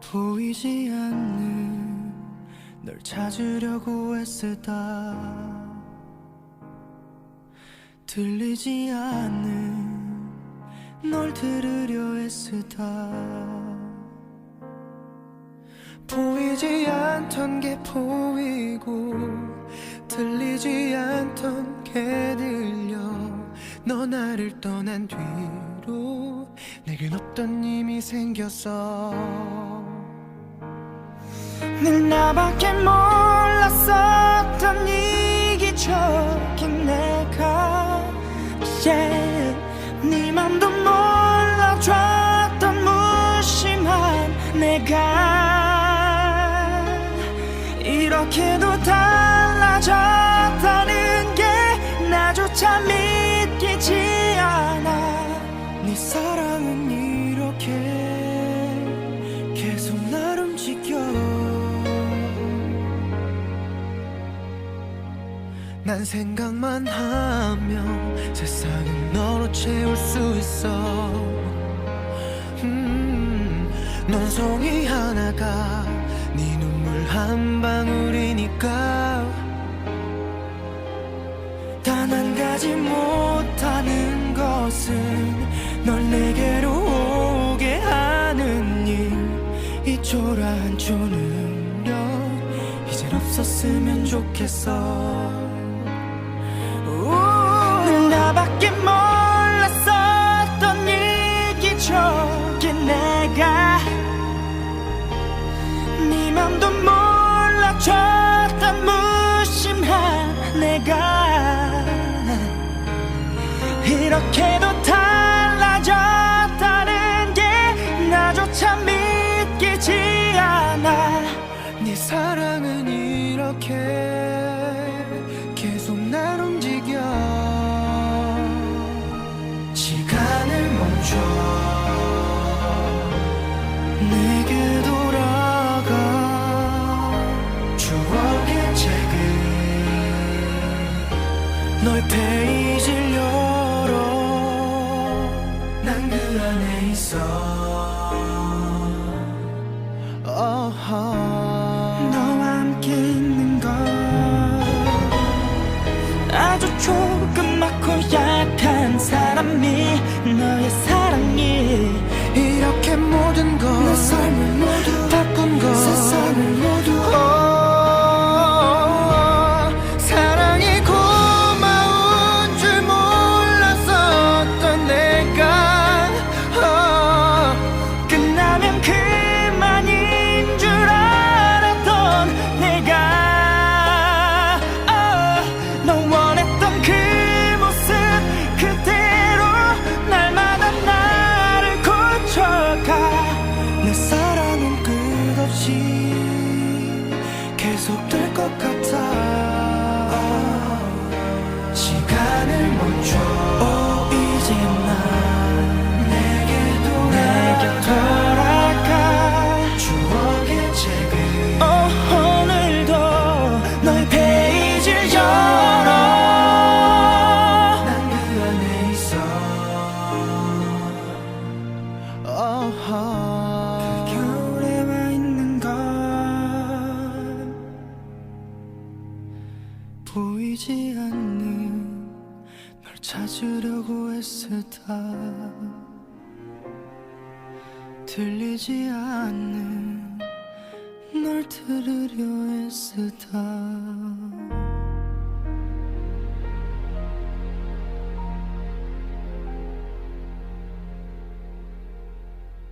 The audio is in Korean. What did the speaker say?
보이지 않는 널 찾으려고 애쓰다. 들리지 않는 널 들으려 애쓰다. 보이지 않던 게 보이고 들리지 않던 게 들려. 너 나를 떠난 뒤로 내겐 없던 힘이 생겼어 늘 나밖에 몰랐었던 이기적인 내가 yeah. 네 맘도 몰라줬던 무심한 내가 이렇게도 달라졌다는 게 나조차 믿기지 않아 네 사랑은 이렇게 계속 날 난 생각만 하면 세상을 너로 채울 수 있어. 음, 넌 송이 하나가 네 눈물 한 방울이니까. 단 한 가지 못하는 것은 널 내게로 오게 하는 일 이 초라한 초능력 이젠 없었으면 좋겠어 늘 나밖에 몰랐었던 이기적인 내가 네 맘도 몰라줬던 무심한 내가 이렇게도 달라졌다는 게 나조차 믿기지 않아. 네 사랑은 이렇게 없이 계속될 것 같아 보이지 않는 널 찾으려고 애쓰다. 들리지 않는 널 들으려 애쓰다